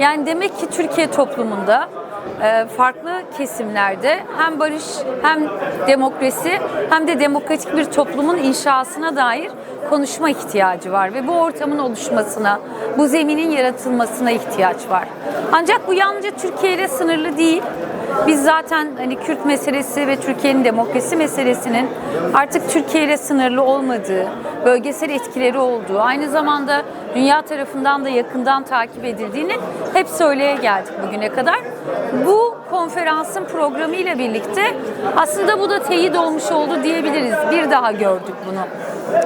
Yani demek ki Türkiye toplumunda e, farklı kesimlerde hem barış hem demokrasi hem de demokratik bir toplumun inşasına dair konuşma ihtiyacı var ve bu ortamın oluşmasına, bu zeminin yaratılmasına ihtiyaç var. Ancak bu yalnızca Türkiye ile sınırlı değil. Biz zaten hani Kürt meselesi ve Türkiye'nin demokrasi meselesinin artık Türkiye ile sınırlı olmadığı, bölgesel etkileri olduğu, aynı zamanda dünya tarafından da yakından takip edildiğini hep söyleye geldik bugüne kadar. Bu konferansın programı ile birlikte aslında bu da teyit olmuş oldu diyebiliriz. Bir daha gördük bunu.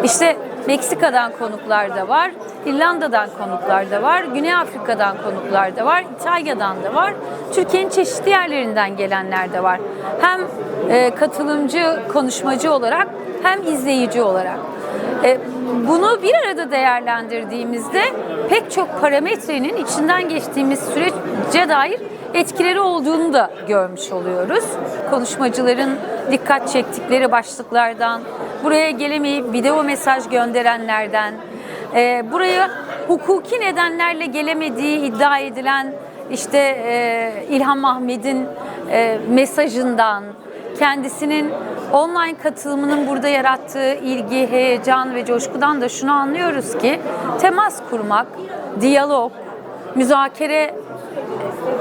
İşte Meksika'dan konuklar da var, İrlanda'dan konuklar da var, Güney Afrika'dan konuklar da var, İtalya'dan da var, Türkiye'nin çeşitli yerlerinden gelenler de var. Hem e, katılımcı, konuşmacı olarak hem izleyici olarak. E, bunu bir arada değerlendirdiğimizde pek çok parametrenin içinden geçtiğimiz sürece dair etkileri olduğunu da görmüş oluyoruz. Konuşmacıların dikkat çektikleri başlıklardan, buraya gelemeyip video mesaj gönderenlerden, e, buraya hukuki nedenlerle gelemediği iddia edilen işte e, İlham Ahmet'in e, mesajından, kendisinin online katılımının burada yarattığı ilgi, heyecan ve coşkudan da şunu anlıyoruz ki temas kurmak, diyalog, müzakere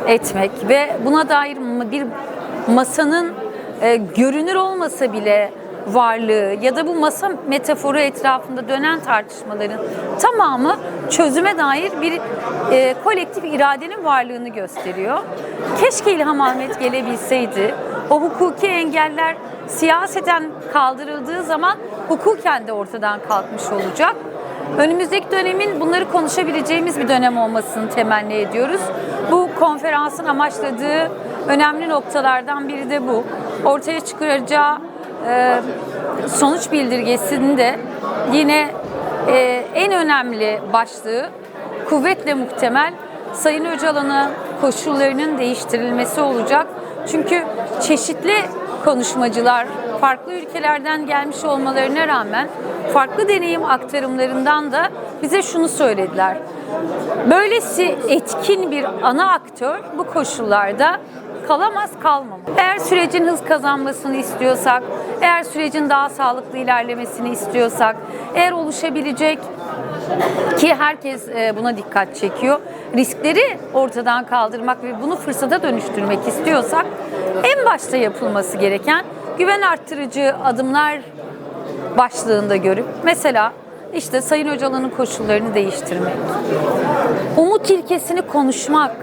etmek ve buna dair bir masanın e, görünür olmasa bile varlığı ya da bu masa metaforu etrafında dönen tartışmaların tamamı çözüme dair bir e, kolektif iradenin varlığını gösteriyor. Keşke İlham Ahmet gelebilseydi. O hukuki engeller siyaseten kaldırıldığı zaman hukuken de ortadan kalkmış olacak. Önümüzdeki dönemin bunları konuşabileceğimiz bir dönem olmasını temenni ediyoruz. Bu konferansın amaçladığı önemli noktalardan biri de bu. Ortaya çıkaracağı e, sonuç bildirgesinde yine e, en önemli başlığı kuvvetle muhtemel Sayın Öcalan'a koşullarının değiştirilmesi olacak. Çünkü çeşitli konuşmacılar farklı ülkelerden gelmiş olmalarına rağmen farklı deneyim aktarımlarından da bize şunu söylediler. Böylesi etkin bir ana aktör bu koşullarda kalamaz kalmamalı. Eğer sürecin hız kazanmasını istiyorsak, eğer sürecin daha sağlıklı ilerlemesini istiyorsak, eğer oluşabilecek ki herkes e, buna dikkat çekiyor. Riskleri ortadan kaldırmak ve bunu fırsata dönüştürmek istiyorsak en başta yapılması gereken güven arttırıcı adımlar başlığında görüp mesela işte Sayın Öcalan'ın koşullarını değiştirmek, umut ilkesini konuşmak,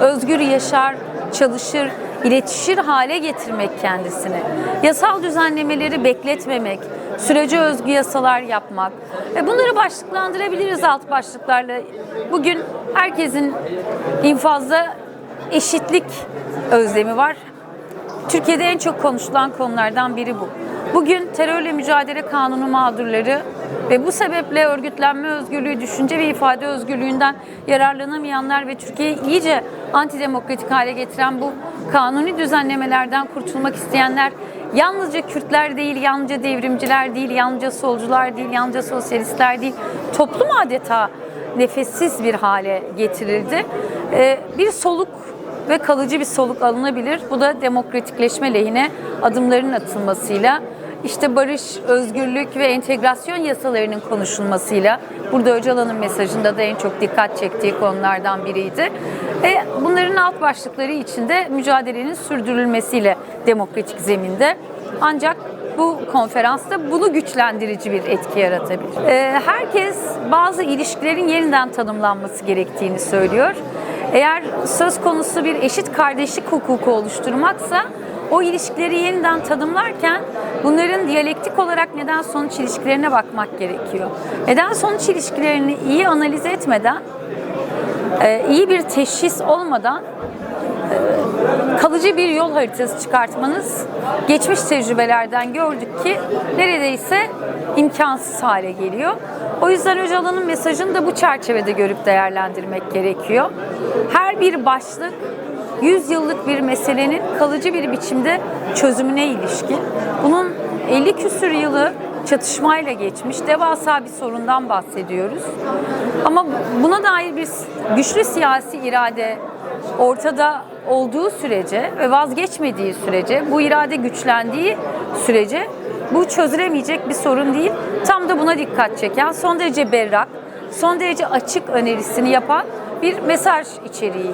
özgür yaşar, çalışır, iletişir hale getirmek kendisini, yasal düzenlemeleri bekletmemek, sürece özgü yasalar yapmak ve bunları başlıklandırabiliriz alt başlıklarla. Bugün herkesin infazda eşitlik özlemi var. Türkiye'de en çok konuşulan konulardan biri bu. Bugün terörle mücadele kanunu mağdurları ve bu sebeple örgütlenme özgürlüğü, düşünce ve ifade özgürlüğünden yararlanamayanlar ve Türkiye'yi iyice antidemokratik hale getiren bu kanuni düzenlemelerden kurtulmak isteyenler yalnızca Kürtler değil, yalnızca devrimciler değil, yalnızca solcular değil, yalnızca sosyalistler değil, toplum adeta nefessiz bir hale getirildi. Ee, bir soluk ve kalıcı bir soluk alınabilir. Bu da demokratikleşme lehine adımların atılmasıyla, işte barış, özgürlük ve entegrasyon yasalarının konuşulmasıyla, burada Öcalan'ın mesajında da en çok dikkat çektiği konulardan biriydi. Ve bunların alt başlıkları içinde mücadelenin sürdürülmesiyle demokratik zeminde. Ancak bu konferansta bunu güçlendirici bir etki yaratabilir. Ee, herkes bazı ilişkilerin yeniden tanımlanması gerektiğini söylüyor. Eğer söz konusu bir eşit kardeşlik hukuku oluşturmaksa o ilişkileri yeniden tanımlarken bunların diyalektik olarak neden sonuç ilişkilerine bakmak gerekiyor. Neden sonuç ilişkilerini iyi analiz etmeden, e, iyi bir teşhis olmadan e, kalıcı bir yol haritası çıkartmanız geçmiş tecrübelerden gördük ki neredeyse imkansız hale geliyor. O yüzden Öcalan'ın mesajını da bu çerçevede görüp değerlendirmek gerekiyor. Her bir başlık 100 yıllık bir meselenin kalıcı bir biçimde çözümüne ilişkin. Bunun 50 küsür yılı çatışmayla geçmiş devasa bir sorundan bahsediyoruz. Ama buna dair bir güçlü siyasi irade ortada olduğu sürece ve vazgeçmediği sürece, bu irade güçlendiği sürece bu çözülemeyecek bir sorun değil. Tam da buna dikkat çeken, son derece berrak, son derece açık önerisini yapan bir mesaj içeriği